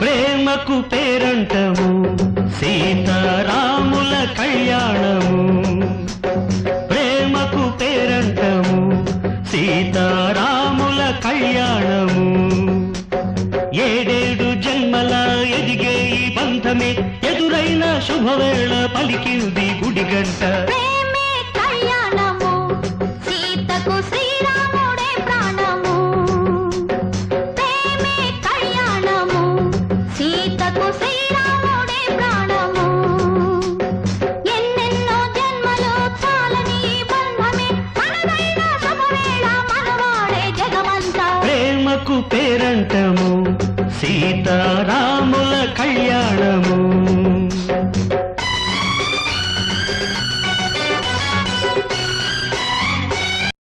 ప్రేమకు పేరంటము సీతారాముల కళ్యాణము. ప్రేమకు పేరంటము సీతారాముల కళ్యాణము. ఏడేడు జన్మల ఎదిగే ఈ బంధమే ఎదురైన శుభవేళ పలికింది గుడిగ. సీతారాముల కళ్యాణము.